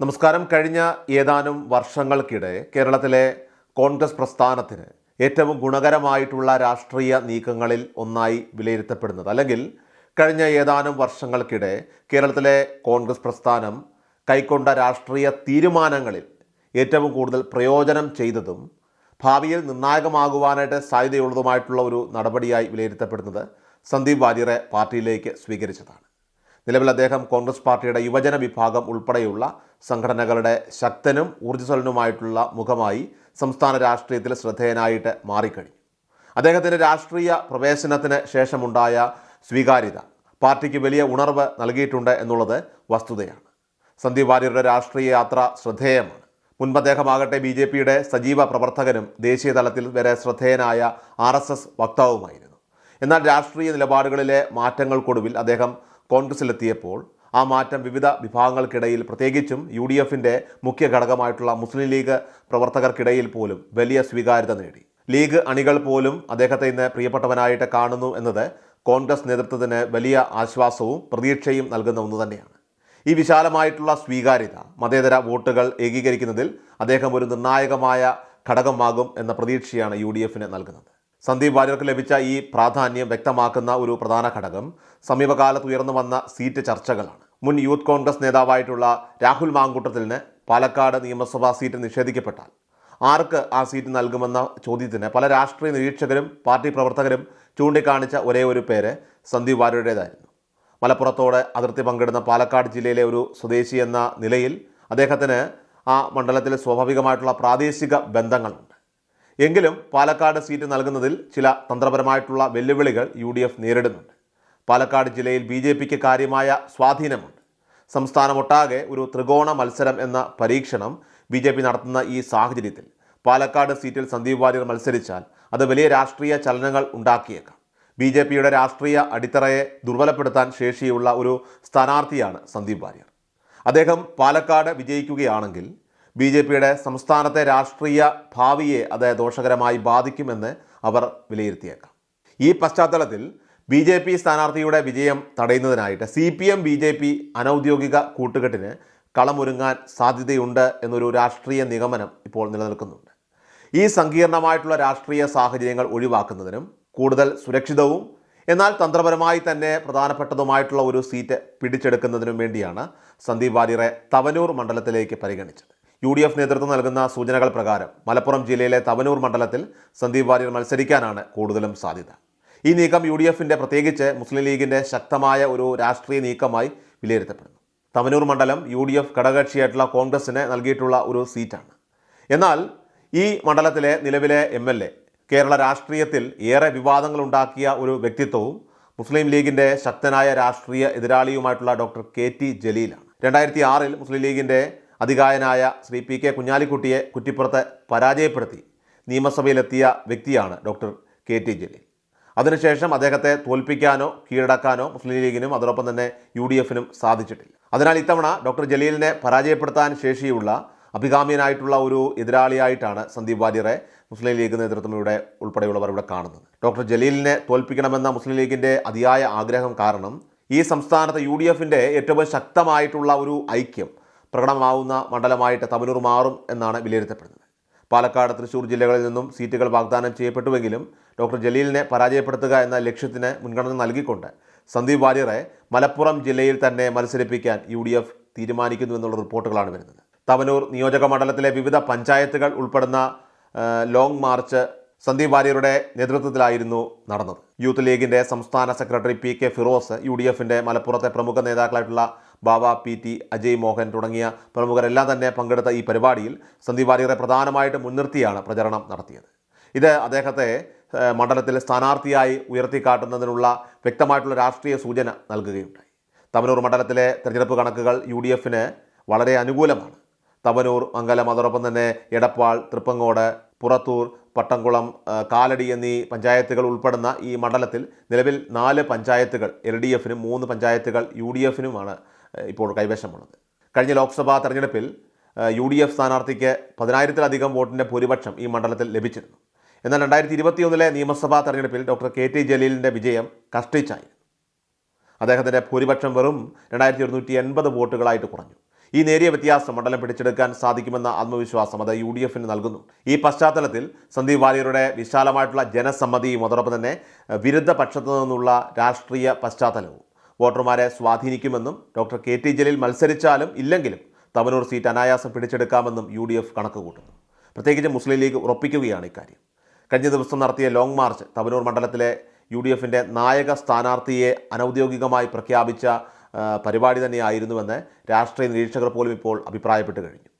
നമസ്കാരം. കഴിഞ്ഞ ഏതാനും വർഷങ്ങൾക്കിടെ കേരളത്തിലെ കോൺഗ്രസ് പ്രസ്ഥാനത്തിന് ഏറ്റവും ഗുണകരമായിട്ടുള്ള രാഷ്ട്രീയ നീക്കങ്ങളിൽ ഒന്നായി വിലയിരുത്തപ്പെടുന്നത്. അല്ലെങ്കിൽ കഴിഞ്ഞ ഏതാനും വർഷങ്ങൾക്കിടെ കേരളത്തിലെ കോൺഗ്രസ് പ്രസ്ഥാനം കൈക്കൊണ്ട രാഷ്ട്രീയ തീരുമാനങ്ങളിൽ ഏറ്റവും കൂടുതൽ പ്രയോജനം ചെയ്തതും ഭാവിയിൽ നിർണായകമാകുവാനായിട്ട് സാധ്യതയുള്ളതുമായിട്ടുള്ള ഒരു നടപടിയായി വിലയിരുത്തപ്പെടുന്നത് സന്ദീപ് വാര്യറെ പാർട്ടിയിലേക്ക് സ്വീകരിച്ചതാണ്. നിലവിൽ അദ്ദേഹം കോൺഗ്രസ് പാർട്ടിയുടെ യുവജന വിഭാഗം ഉൾപ്പെടെയുള്ള സംഘടനകളുടെ ശക്തനും ഊർജസ്വലനുമായിട്ടുള്ള മുഖമായി സംസ്ഥാന രാഷ്ട്രീയത്തിൽ ശ്രദ്ധേയനായിട്ട് മാറിക്കഴിഞ്ഞു. അദ്ദേഹത്തിന്റെ രാഷ്ട്രീയ പ്രവേശനത്തിന് ശേഷമുണ്ടായ സ്വീകാര്യത പാർട്ടിക്ക് വലിയ ഉണർവ് നൽകിയിട്ടുണ്ട് എന്നുള്ളത് വസ്തുതയാണ്. സന്ദീപ് വാര്യരുടെ രാഷ്ട്രീയ യാത്ര ശ്രദ്ധേയമാണ്. മുൻപ് അദ്ദേഹമാകട്ടെ ബി ജെ പിയുടെ സജീവ പ്രവർത്തകനും ദേശീയ തലത്തിൽ വരെ ശ്രദ്ധേയനായ ആർ എസ് എസ് വക്താവുമായിരുന്നു. എന്നാൽ രാഷ്ട്രീയ നിലപാടുകളിലെ മാറ്റങ്ങൾക്കൊടുവിൽ അദ്ദേഹം കോൺഗ്രസിലെത്തിയപ്പോൾ ആ മാറ്റം വിവിധ വിഭാഗങ്ങൾക്കിടയിൽ പ്രത്യേകിച്ചും യു ഡി എഫിന്റെ മുഖ്യ ഘടകമായിട്ടുള്ള മുസ്ലിം ലീഗ് പ്രവർത്തകർക്കിടയിൽ പോലും വലിയ സ്വീകാര്യത നേടി. ലീഗ് അണികൾ പോലും അദ്ദേഹത്തെ ഇന്ന് പ്രിയപ്പെട്ടവനായിട്ട് കാണുന്നു എന്നത് കോൺഗ്രസ് നേതൃത്വത്തിന് വലിയ ആശ്വാസവും പ്രതീക്ഷയും നൽകുന്ന ഒന്ന് തന്നെയാണ്. ഈ വിശാലമായിട്ടുള്ള സ്വീകാര്യത മതേതര വോട്ടുകൾ ഏകീകരിക്കുന്നതിൽ അദ്ദേഹം ഒരു നിർണായകമായ ഘടകമാകും എന്ന പ്രതീക്ഷയാണ് യു ഡി എഫിന് നൽകുന്നത്. സന്ദീപ് വാര്യർക്ക് ലഭിച്ച ഈ പ്രാധാന്യം വ്യക്തമാക്കുന്ന ഒരു പ്രധാന ഘടകം സമീപകാലത്ത് ഉയർന്നു വന്ന സീറ്റ് ചർച്ചകളാണ്. മുൻ യൂത്ത് കോൺഗ്രസ് നേതാവായിട്ടുള്ള രാഹുൽ മാങ്കൂട്ടത്തിന് പാലക്കാട് നിയമസഭാ സീറ്റ് നിഷേധിക്കപ്പെട്ടാൽ ആർക്ക് ആ സീറ്റ് നൽകുമെന്ന ചോദ്യത്തിന് പല രാഷ്ട്രീയ നിരീക്ഷകരും പാർട്ടി പ്രവർത്തകരും ചൂണ്ടിക്കാണിച്ച ഒരേ ഒരു പേര് സന്ദീപ് വാര്യരുടേതായിരുന്നു. മലപ്പുറത്തോട് അതിർത്തി പങ്കിടുന്ന പാലക്കാട് ജില്ലയിലെ ഒരു സ്വദേശി എന്ന നിലയിൽ അദ്ദേഹത്തിന് ആ മണ്ഡലത്തിൽ സ്വാഭാവികമായിട്ടുള്ള പ്രാദേശിക ബന്ധങ്ങളുണ്ട്. എങ്കിലും പാലക്കാട് സീറ്റ് നൽകുന്നതിൽ ചില തന്ത്രപരമായിട്ടുള്ള വെല്ലുവിളികൾ യു നേരിടുന്നുണ്ട്. പാലക്കാട് ജില്ലയിൽ ബി ജെ പിക്ക് കാര്യമായ സ്വാധീനമുണ്ട്. സംസ്ഥാനമൊട്ടാകെ ഒരു ത്രികോണ മത്സരം എന്ന പരീക്ഷണം ബി ജെ പി നടത്തുന്ന ഈ സാഹചര്യത്തിൽ പാലക്കാട് സീറ്റിൽ സന്ദീപ് വാര്യർ മത്സരിച്ചാൽ അത് വലിയ രാഷ്ട്രീയ ചലനങ്ങൾ ഉണ്ടാക്കിയേക്കാം. ബി ജെ പിയുടെ രാഷ്ട്രീയ അടിത്തറയെ ദുർബലപ്പെടുത്താൻ ശേഷിയുള്ള ഒരു സ്ഥാനാർത്ഥിയാണ് സന്ദീപ് വാര്യർ. അദ്ദേഹം പാലക്കാട് വിജയിക്കുകയാണെങ്കിൽ ബി ജെ പിയുടെ സംസ്ഥാനത്തെ രാഷ്ട്രീയ ഭാവിയെ അത് ദോഷകരമായി ബാധിക്കുമെന്ന് അവർ വിലയിരുത്തിയേക്കാം. ഈ പശ്ചാത്തലത്തിൽ ബി ജെ പി സ്ഥാനാർത്ഥിയുടെ വിജയം തടയുന്നതിനായിട്ട് C P M B J P അനൗദ്യോഗിക കൂട്ടുകെട്ടിന് കളമൊരുങ്ങാൻ സാധ്യതയുണ്ട് എന്നൊരു രാഷ്ട്രീയ നിഗമനം ഇപ്പോൾ നിലനിൽക്കുന്നുണ്ട്. ഈ സങ്കീർണമായിട്ടുള്ള രാഷ്ട്രീയ സാഹചര്യങ്ങൾ ഒഴിവാക്കുന്നതിനും കൂടുതൽ സുരക്ഷിതവും എന്നാൽ തന്ത്രപരമായി തന്നെ പ്രധാനപ്പെട്ടതുമായിട്ടുള്ള ഒരു സീറ്റ് പിടിച്ചെടുക്കുന്നതിനും വേണ്ടിയാണ് സന്ദീപ് വാര്യറെ തവനൂർ മണ്ഡലത്തിലേക്ക് പരിഗണിച്ചത്. യു ഡി എഫ് നേതൃത്വം നൽകുന്ന സൂചനകൾ പ്രകാരം മലപ്പുറം ജില്ലയിലെ തവനൂർ മണ്ഡലത്തിൽ സന്ദീപ് വാര്യർ മത്സരിക്കാനാണ് കൂടുതലും സാധ്യത. ഈ നീക്കം യു ഡി എഫിന്റെ പ്രത്യേകിച്ച് മുസ്ലിം ലീഗിന്റെ ശക്തമായ ഒരു രാഷ്ട്രീയ നീക്കമായി വിലയിരുത്തപ്പെടുന്നു. തവനൂർ മണ്ഡലം യു ഡി എഫ് ഘടകകക്ഷിയായിട്ടുള്ള കോൺഗ്രസിന് നൽകിയിട്ടുള്ള ഒരു സീറ്റാണ്. എന്നാൽ ഈ മണ്ഡലത്തിലെ നിലവിലെ എം എൽ എ കേരള രാഷ്ട്രീയത്തിൽ ഏറെ വിവാദങ്ങളുണ്ടാക്കിയ ഒരു വ്യക്തിത്വവും മുസ്ലിം ലീഗിന്റെ ശക്തനായ രാഷ്ട്രീയ എതിരാളിയുമായിട്ടുള്ള ഡോക്ടർ കെ ടി ജലീലാണ്. രണ്ടായിരത്തി ആറിൽ മുസ്ലിം ലീഗിന്റെ അധികായനായ ശ്രീ പി കെ കുഞ്ഞാലിക്കുട്ടിയെ കുറ്റിപ്പുറത്ത് പരാജയപ്പെടുത്തി നിയമസഭയിലെത്തിയ വ്യക്തിയാണ് ഡോക്ടർ കെ ടി ജലീൽ. അതിനുശേഷം അദ്ദേഹത്തെ തോൽപ്പിക്കാനോ കീഴടക്കാനോ മുസ്ലിം ലീഗിനും അതോടൊപ്പം തന്നെ യു ഡി എഫിനും സാധിച്ചിട്ടില്ല. അതിനാൽ ഇത്തവണ ഡോക്ടർ ജലീലിനെ പരാജയപ്പെടുത്താൻ ശേഷിയുള്ള അഭികാമ്യനായിട്ടുള്ള ഒരു എതിരാളിയായിട്ടാണ് സന്ദീപ് വാര്യറെ മുസ്ലിം ലീഗ് നേതൃത്വം ഇവിടെ ഉൾപ്പെടെയുള്ളവർ ഇവിടെ കാണുന്നത്. ഡോക്ടർ ജലീലിനെ തോൽപ്പിക്കണമെന്ന മുസ്ലിം ലീഗിന്റെ അതിയായ ആഗ്രഹം കാരണം ഈ സംസ്ഥാനത്തെ യു ഡി എഫിന്റെ ഏറ്റവും ശക്തമായിട്ടുള്ള ഒരു ഐക്യം പ്രകടമാവുന്ന മണ്ഡലമായിട്ട് തമിഴൂർ മാറും എന്നാണ് വിലയിരുത്തപ്പെടുന്നത്. പാലക്കാട് തൃശൂർ ജില്ലകളിൽ നിന്നും സീറ്റുകൾ വാഗ്ദാനം ചെയ്യപ്പെട്ടുവെങ്കിലും ഡോക്ടർ ജലീലിനെ പരാജയപ്പെടുത്തുക എന്ന ലക്ഷ്യത്തിന് മുൻഗണന നൽകിക്കൊണ്ട് സന്ദീപ് വാര്യറെ മലപ്പുറം ജില്ലയിൽ തന്നെ മത്സരിപ്പിക്കാൻ യു ഡി എഫ് തീരുമാനിക്കുന്നു എന്നുള്ള റിപ്പോർട്ടുകളാണ് വരുന്നത്. തവനൂർ നിയോജക മണ്ഡലത്തിലെ വിവിധ പഞ്ചായത്തുകൾ ഉൾപ്പെടുന്ന ലോങ് മാർച്ച് സന്ദീപ് വാര്യരുടെ നേതൃത്വത്തിലായിരുന്നു നടന്നത്. യൂത്ത് ലീഗിന്റെ സംസ്ഥാന secretary P K Firoz U D എഫിന്റെ മലപ്പുറത്തെ പ്രമുഖ നേതാക്കളായിട്ടുള്ള ബാബ പി ടി അജയ് മോഹൻ തുടങ്ങിയ പ്രമുഖരെല്ലാം തന്നെ പങ്കെടുത്ത ഈ പരിപാടിയിൽ സന്ദീപ് വാര്യരെ പ്രധാനമായിട്ട് മുൻനിർത്തിയാണ് പ്രചരണം നടത്തിയത്. ഇത് അദ്ദേഹത്തെ മണ്ഡലത്തിൽ സ്ഥാനാർത്ഥിയായി ഉയർത്തിക്കാട്ടുന്നതിനുള്ള വ്യക്തമായിട്ടുള്ള രാഷ്ട്രീയ സൂചന നൽകുകയുണ്ടായി. തമനൂർ മണ്ഡലത്തിലെ തെരഞ്ഞെടുപ്പ് കണക്കുകൾ യു ഡി എഫിന് വളരെ അനുകൂലമാണ്. തവനൂർ മംഗലം അതോടൊപ്പം തന്നെ എടപ്പാൾ തൃപ്പങ്ങോട് പുറത്തൂർ പട്ടംകുളം കാലടി എന്നീ പഞ്ചായത്തുകൾ ഉൾപ്പെടുന്ന ഈ മണ്ഡലത്തിൽ നിലവിൽ നാല് പഞ്ചായത്തുകൾ എൽ ഡി എഫിനും മൂന്ന് പഞ്ചായത്തുകൾ യു ഡി എഫിനുമാണ് ഇപ്പോൾ കൈവശമുള്ളത് കഴിഞ്ഞ ലോക്സഭാ തെരഞ്ഞെടുപ്പിൽ യു ഡി എഫ് സ്ഥാനാർത്ഥിക്ക് പതിനായിരത്തിലധികം വോട്ടിന്റെ ഭൂരിപക്ഷം ഈ മണ്ഡലത്തിൽ ലഭിച്ചിരുന്നു. എന്നാൽ രണ്ടായിരത്തി ഇരുപത്തിയൊന്നിലെ നിയമസഭാ തെരഞ്ഞെടുപ്പിൽ ഡോക്ടർ കെ. ടി. ജലീലിന്റെ വിജയം കഷ്ടിച്ചായി അദ്ദേഹത്തിന്റെ ഭൂരിപക്ഷം വെറും രണ്ടായിരത്തി ഒരുന്നൂറ്റി എൺപത് വോട്ടുകളായിട്ട് കുറഞ്ഞു. ഈ നേരിയ വ്യത്യാസം മണ്ഡലം പിടിച്ചെടുക്കാൻ സാധിക്കുമെന്ന ആത്മവിശ്വാസം അത് യു ഡി എഫിന് നൽകുന്നു. ഈ പശ്ചാത്തലത്തിൽ സന്ദീപ് വാര്യരുടെ വിശാലമായിട്ടുള്ള ജനസമ്മതിയും അതോടൊപ്പം തന്നെ വിരുദ്ധ പക്ഷത്തു നിന്നുള്ള രാഷ്ട്രീയ പശ്ചാത്തലവും വോട്ടർമാരെ സ്വാധീനിക്കുമെന്നും ഡോക്ടർ കെ ടി ജലീൽ മത്സരിച്ചാലും ഇല്ലെങ്കിലും തവനൂർ സീറ്റ് അനായാസം പിടിച്ചെടുക്കാമെന്നും യു ഡി എഫ് കണക്ക് കൂട്ടുന്നു. പ്രത്യേകിച്ച് മുസ്ലിം ലീഗ് ഉറപ്പിക്കുകയാണ് ഇക്കാര്യം. കഴിഞ്ഞ ദിവസം നടത്തിയ ലോങ് മാർച്ച് തവനൂർ മണ്ഡലത്തിലെ യു ഡി എഫിന്റെ നായക സ്ഥാനാർത്ഥിയെ അനൗദ്യോഗികമായി പ്രഖ്യാപിച്ച പരിപാടി തന്നെയായിരുന്നുവെന്ന് രാഷ്ട്രീയ നിരീക്ഷകർ പോലും ഇപ്പോൾ അഭിപ്രായപ്പെട്ട് കഴിഞ്ഞു.